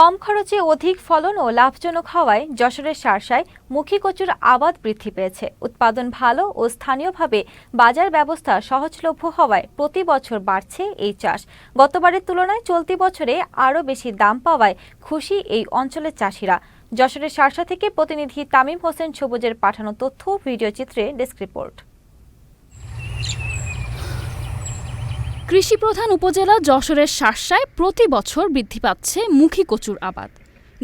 কম খরচে অধিক ফলন ও লাভজনক হওয়ায় যশোরের শার্শায় মুখী কচুর আবাদ বৃদ্ধি পেয়েছে। উৎপাদন ভালো ও স্থানীয়ভাবে বাজার ব্যবস্থা সহজলভ্য হওয়ায় প্রতি বছর বাড়ছে এই চাষ। গতবারের তুলনায় চলতি বছরে আরও বেশি দাম পাওয়ায় খুশি এই অঞ্চলের চাষিরা। যশোরের শার্শা থেকে প্রতিনিধি তামিম হোসেন সবুজের পাঠানো তথ্য, ভিডিও চিত্রে ডেস্ক রিপোর্ট। কৃষিপ্রধান উপজেলা যশোরের শার্শায় প্রতি বছর বৃদ্ধি পাচ্ছে মুখী কচুর আবাদ।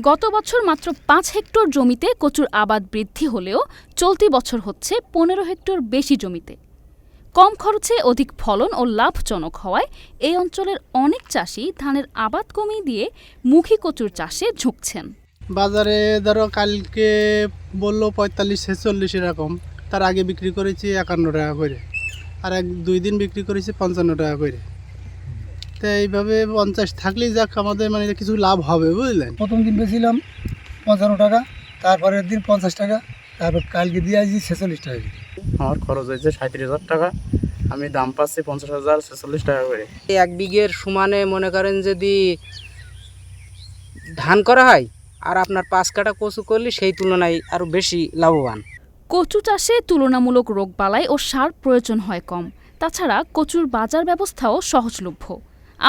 গত বছর মাত্র পাঁচ হেক্টর জমিতে কচুর আবাদ বৃদ্ধি হলেও চলতি বছর হচ্ছে পনেরো হেক্টর বেশি জমিতে। কম খরচে অধিক ফলন ও লাভজনক হওয়ায় এই অঞ্চলের অনেক চাষি ধানের আবাদ কমিয়ে দিয়ে মুখী কচুর চাষে ঝুঁকছেন। বাজারে ধরো কালকে বলল পঁয়তাল্লিশ ছেচল্লিশ এরকম, তার আগে বিক্রি করেছি একান্ন টাকা করে। আর এক দুই দিন বিক্রি করেছি পঞ্চান্ন টাকা করে। তো এইভাবে পঞ্চাশ থাকলেই যাক আমাদের মানে কিছু লাভ হবে বুঝলেন? প্রথম দিন বেছিলাম পঞ্চান্ন টাকা তারপরের দিন পঞ্চাশ টাকা তারপর কালকে দিয়ে আসছি ছেচল্লিশ টাকা। আমার খরচ হয়েছে সাঁত্রিশ হাজার টাকা আমি দাম পাচ্ছি পঞ্চাশ হাজার ছেচল্লিশ টাকা করে। এক বিঘের সমানে মনে করেন যদি ধান করা হয় আর আপনার পাঁচ কাটা কচু করলে সেই তুলনায় আরও বেশি লাভবান। কচু চাষে তুলনামূলক রোগবালাই ও সার প্রয়োজন হয় কম। তাছাড়া কচুর বাজার ব্যবস্থাও সহজলভ্য।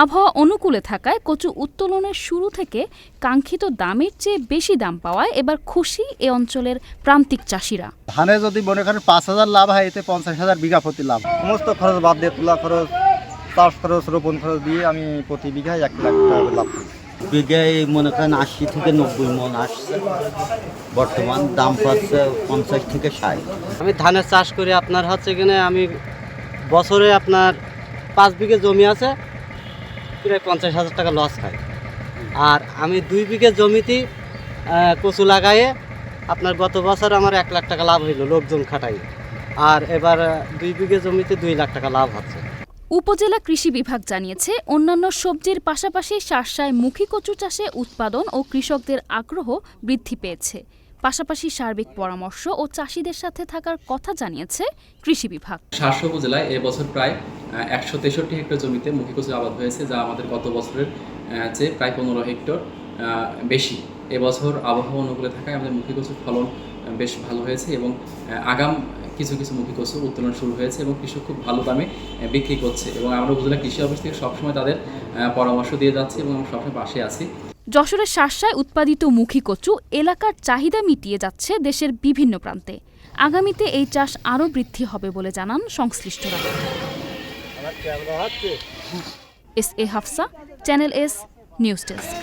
আবহাওয়া অনুকূলে থাকায় কচু উত্তোলনের শুরু থেকে কাঙ্ক্ষিত দামের চেয়ে বেশি দাম পাওয়ায় এবার খুশি এ অঞ্চলের প্রান্তিক চাষিরা। ধানে যদি মনে করেন পাঁচ হাজার লাভ হয় এতে পঞ্চাশ হাজার বিঘা প্রতি লাভ। সমস্ত খরচ বাদ দিয়ে তুলা খরচ চাষ খরচ রোপণ খরচ দিয়ে আমি প্রতি বিঘায় এক লাখ টাকা লাভ করি। বিঘায় মনে করেন আশি থেকে নব্বই মন আসছে। বর্তমান দাম পাচ্ছে পঞ্চাশ থেকে ষাট। আমি ধানের চাষ করে, আপনার হচ্ছে কিনে, আমি বছরে আপনার পাঁচ বিঘে জমি আছে, প্রায় পঞ্চাশ হাজার টাকা লস খাই আর আমি দুই বিঘে জমিতে কচু লাগাইয়ে আপনার গত বছর আমার এক লাখ টাকা লাভ হইল লোকজন খাটাই আর এবার দুই বিঘে জমিতে দুই লাখ টাকা লাভ হচ্ছে। উপজেলা কৃষি বিভাগ জানিয়েছে, অন্যান্য সবজির পাশাপাশি শার্শায় মুখী কচু চাষে উৎপাদন ও কৃষকদের আগ্রহ বৃদ্ধি পেয়েছে। পাশাপাশি সার্বিক পরামর্শ ও চাষিদের সাথে থাকার কথা জানিয়েছে কৃষি বিভাগ। শাসক উপজেলায় এবছর প্রায় একশো তেষট্টি হেক্টর জমিতে মুখী কচুর আবাদ হয়েছে, যা আমাদের গত বছরের চেয়ে প্রায় পনেরো হেক্টর বেশি। এবছর আবহাওয়া অনুকূলে থাকায় আমাদের মুখী কচুর ফলন বেশ ভালো হয়েছে এবং আগাম কিছু কিছু মুখী কচু উত্তোলন শুরু হয়েছে এবং কৃষক খুব ভালো দামে বিক্রি করছে এবং আমরা উপজেলা কৃষি অফিস থেকে সবসময় তাদের পরামর্শ দিয়ে যাচ্ছি এবং আমরা সবসময় পাশে আছি। যশোরের শার্শায় উৎপাদিত মুখী কচু এলাকার চাহিদা মিটিয়ে যাচ্ছে দেশের বিভিন্ন প্রান্তে। আগামীতে এই চাষ আরও বৃদ্ধি হবে বলে জানান সংশ্লিষ্টরা। S A Hafsa, channel S, news desk.